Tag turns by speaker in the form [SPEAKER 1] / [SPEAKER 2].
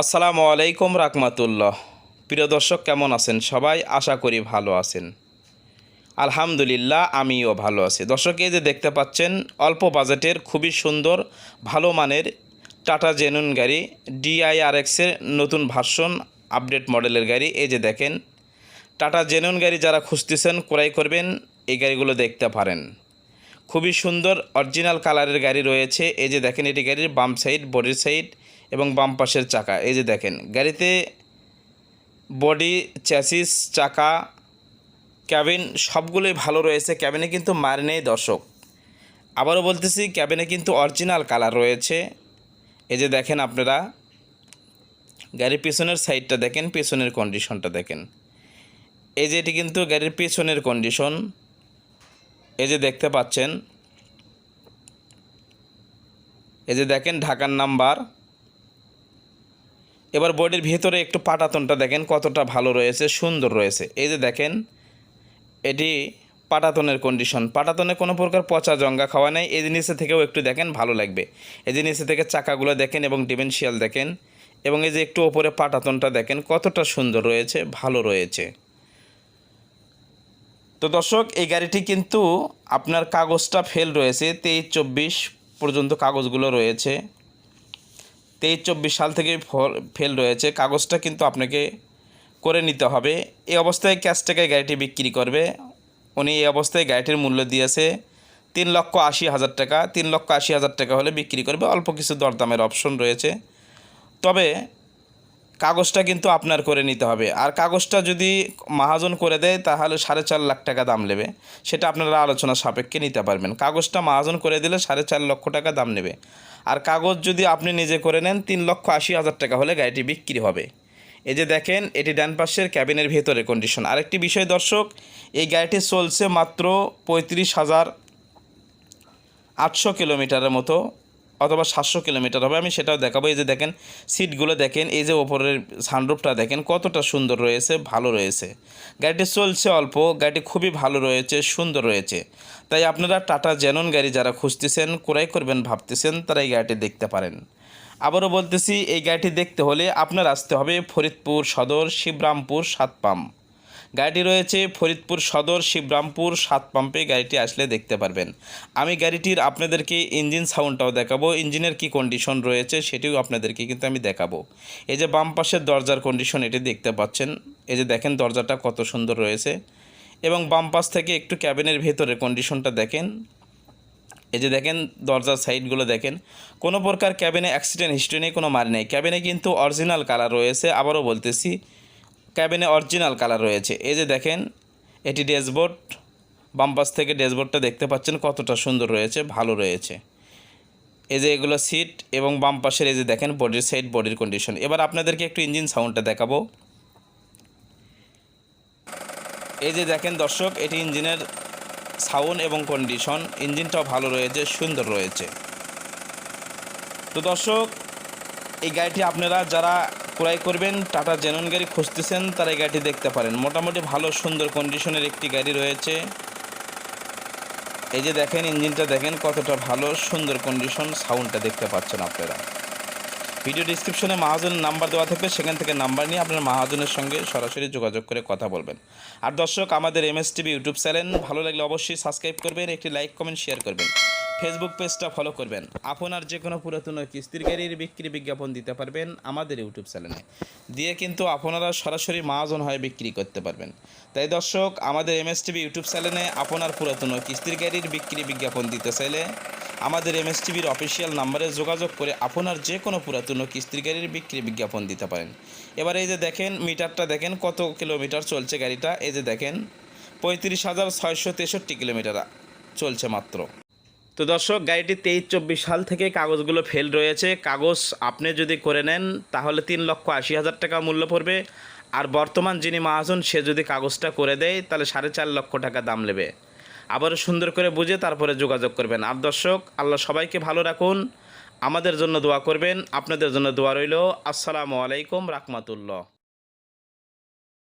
[SPEAKER 1] আসসালামু আলাইকুম রাকমাতুল্লাহ প্রিয় দর্শক, কেমন আছেন? সবাই আশা করি ভালো আছেন। আলহামদুলিল্লাহ, আমিও ভালো আছি। দর্শক, এই যে দেখতে পাচ্ছেন, অল্প বাজেটের খুবই সুন্দর, ভালো মানের টাটা জেনুন গাড়ি ডিআইআরএক্সের নতুন ভার্সন আপডেট মডেলের গাড়ি। এই যে দেখেন, টাটা জেনুন গাড়ি যারা খুঁজতেছেন, ক্রয় করবেন, এই গাড়িগুলো দেখতে পারেন। খুবই সুন্দর, অরিজিনাল কালারের গাড়ি রয়েছে। এই যে দেখেন, এটি গাড়ির বাম সাইড, বডির সাইড এবং বাম পাশের চাকা। এই যে দেখেন, গাড়িতে বডি চ্যাসিস চাকা ক্যাবিন সবগুলোই ভালো রয়েছে। ক্যাবিনে কিন্তু মার নেই দর্শক। আবারও বলতেছি ক্যাবিনে কিন্তু অরিজিনাল কালার রয়েছে। এই যে দেখেন আপনারা, গাড়ির পিছনের সাইডটা দেখেন, পিছনের কন্ডিশনটা দেখেন। এই যে এটি কিন্তু গাড়ির পিছনের কন্ডিশন এই যে দেখতে পাচ্ছেন, এই যে দেখেন ঢাকার নাম্বার এবার বডির ভিতরে একটু পাটাতনটা দেখেন কতটা ভালো রয়েছে, সুন্দর রয়েছে। এই যে দেখেন, এটি পাটাতনের কন্ডিশন পাটাতনে কোনো প্রকার পচা জঙ্গা খাওয়া নেই। এই জিনিসে থেকেও একটু দেখেন, ভালো লাগবে। এই জিনিসে থেকে চাকাগুলো দেখেন এবং ডিমেনশিয়াল দেখেন। এবং এই যে একটু ওপরে পাটাতনটা দেখেন, কতটা সুন্দর রয়েছে, ভালো রয়েছে। তো দর্শক, এই গাড়িটি কিন্তু আপনার কাগজটা ফেল রয়েছে, তেইশ চব্বিশ পর্যন্ত কাগজগুলো রয়েছে। তেইশ চব্বিশ সাল থেকে ফেল রয়েছে। কাগজটা কিন্তু আপনাকে করে নিতে হবে। এই অবস্থায় ক্যাশ টাকায় গাড়িটি বিক্রি করবে। উনি এই অবস্থায় গাড়িটির মূল্য দিয়েছে তিন লক্ষ আশি হাজার টাকা। তিন লক্ষ আশি হাজার টাকা হলে বিক্রি করবে। অল্প কিছু দরদামের অপশন রয়েছে। তবে কাগজটা কিন্তু আপনার করে নিতে হবে। আর কাগজটা যদি মাহাজন করে দেয়, তাহলে সাড়ে চার লাখ টাকা দাম নেবে। সেটা আপনারা আলোচনা সাপেক্ষে নিতে পারবেন। কাগজটা মাহাজন করে দিলে সাড়ে চার লক্ষ টাকা দাম নেবে। আর কাগজ যদি আপনি নিজে করে নেন, তিন লক্ষ আশি হাজার টাকা হলে গাড়িটি বিক্রি হবে। এই যে দেখেন, এটি ডান পাশের ক্যাবিনের ভেতরে কন্ডিশন আরেকটি বিষয় দর্শক, এই গাড়িটি চলছে মাত্র পঁয়ত্রিশ হাজার আটশো কিলোমিটারের মতো। অথবা সাতশো কিলোমিটার হবে। আমি সেটাও দেখাবো। এই যে দেখেন, সিটগুলো দেখেন, এই যে ওপরের সানরুফটা দেখেন, কতটা সুন্দর রয়েছে, ভালো রয়েছে। গাড়িটি চলছে অল্প, গাড়িটি খুবই ভালো রয়েছে, সুন্দর রয়েছে। তাই আপনারা টাটা জেনন গাড়ি যারা খুঁজতেছেন, ক্রয় করবেন ভাবতেছেন, তারা এই গাড়িটি দেখতে পারেন। আবারও বলতেছি, এই গাড়িটি দেখতে হলে আপনার আসতে হবে ফরিদপুর সদর, শিবরামপুর সাত পাম্প গাড়িটি রয়েছে ফরিদপুর সদর, শিবরামপুর, সাত পাম্পে। গাড়িটি আসলে দেখতে পারবেন। আমি গাড়িটির আপনাদেরকে ইঞ্জিন সাউন্ডটাও দেখাবো। ইঞ্জিনের কি কন্ডিশন রয়েছে সেটিও আপনাদেরকে কিন্তু আমি দেখাবো। এই যে বাম পাশের দরজার কন্ডিশন এটি দেখতে পাচ্ছেন। এই যে দেখেন দরজাটা কত সুন্দর রয়েছে। এবং বাম পাশ থেকে একটু ক্যাবিনের ভেতরে কন্ডিশনটা দেখেন। এই যে দেখেন দরজার সাইডগুলো দেখেন। কোনো প্রকার ক্যাবিনে অ্যাক্সিডেন্ট হিস্ট্রি নেই, কোনো মার নেই। ক্যাবিনে কিন্তু অরিজিনাল কালার রয়েছে। আবারও বলতেছি ক্যাবিনে অরিজিনাল কালার রয়েছে। এই যে দেখেন, এটি ড্যাশবোর্ড বাম্পাস থেকে ড্যাশবোর্ডটা দেখতে পাচ্ছেন কতটা সুন্দর রয়েছে, ভালো রয়েছে। এই যে এগুলো সিট এবং বাম পাশের এই যে দেখেন বডির সাইড, বডির কন্ডিশন। এবার আপনাদেরকে একটু ইঞ্জিন সাউন্ডটা দেখাবো। এই যে দেখেন দর্শক, এটি ইঞ্জিনের সাউন্ড এবং কন্ডিশন। ইঞ্জিনটাও ভালো রয়েছে, সুন্দর রয়েছে। তো দর্শক, এই গাড়িটি আপনারা যারা ক্রয় করবেন, টাটা জেনন গাড়ি খুঁজতেছেন, তারা এই গাড়িটি দেখতে পারেন। মোটামুটি ভালো, সুন্দর কন্ডিশনের একটি গাড়ি রয়েছে। এই যে দেখেন ইঞ্জিনটা দেখেন, কতটা ভালো, সুন্দর কন্ডিশন সাউন্ডটা দেখতে পাচ্ছেন আপনারা। ভিডিও ডিসক্রিপশনে মাহাজনের নাম্বার দেওয়া থাকবে, সেখান থেকে নাম্বার নিয়ে আপনার মাহাজনের সঙ্গে সরাসরি যোগাযোগ করে কথা বলবেন। আর দর্শক, আমাদের M S TV YouTube channel ভালো লাগলে অবশ্যই সাবস্ক্রাইব করবেন, একটি লাইক কমেন্ট শেয়ার করবেন। ফেসবুক পেজটা ফলো করবেন। আপনার যে কোনো পুরাতন কিস্তির গাড়ির বিক্রি বিজ্ঞাপন দিতে পারবেন আমাদের ইউটিউব চ্যানেলে দিয়ে কিন্তু আপনারা সরাসরি মাহাজন হয়ে বিক্রি করতে পারবেন। তাই দর্শক, আমাদের এম এস টিভি ইউটিউব চ্যানেলে আপনার পুরাতন কিস্তির গাড়ির বিক্রি বিজ্ঞাপন দিতে চাইলে আমাদের এম এস টিভির অফিসিয়াল নাম্বারে যোগাযোগ করে আপনার যে কোনো পুরাতন কিস্তির গাড়ির বিক্রি বিজ্ঞাপন দিতে পারেন। এবার এই যে দেখেন, মিটারটা দেখেন, কত কিলোমিটার চলছে গাড়িটা? এই যে দেখেন, পঁয়ত্রিশ হাজার ছয়শো তেষট্টি কিলোমিটার চলছে মাত্র। তো দর্শক, গাড়িটি তেইশ চব্বিশ সাল থেকে কাগজগুলো ফেল রয়েছে। কাগজ আপনি যদি করে নেন, তাহলে তিন লক্ষ আশি হাজার টাকা মূল্য পড়বে। আর বর্তমান যিনি মাহাজন, সে যদি কাগজটা করে দেয়, তাহলে সাড়ে চার লক্ষ টাকা দাম নেবে। আবারও সুন্দর করে বুঝে তারপরে যোগাযোগ করবেন। আর দর্শক, আল্লাহ সবাইকে ভালো রাখুন, আমাদের জন্য দোয়া করবেন, আপনাদের জন্য দোয়া রইল। আসসালামু আলাইকুম রাহমাতুল্লাহ।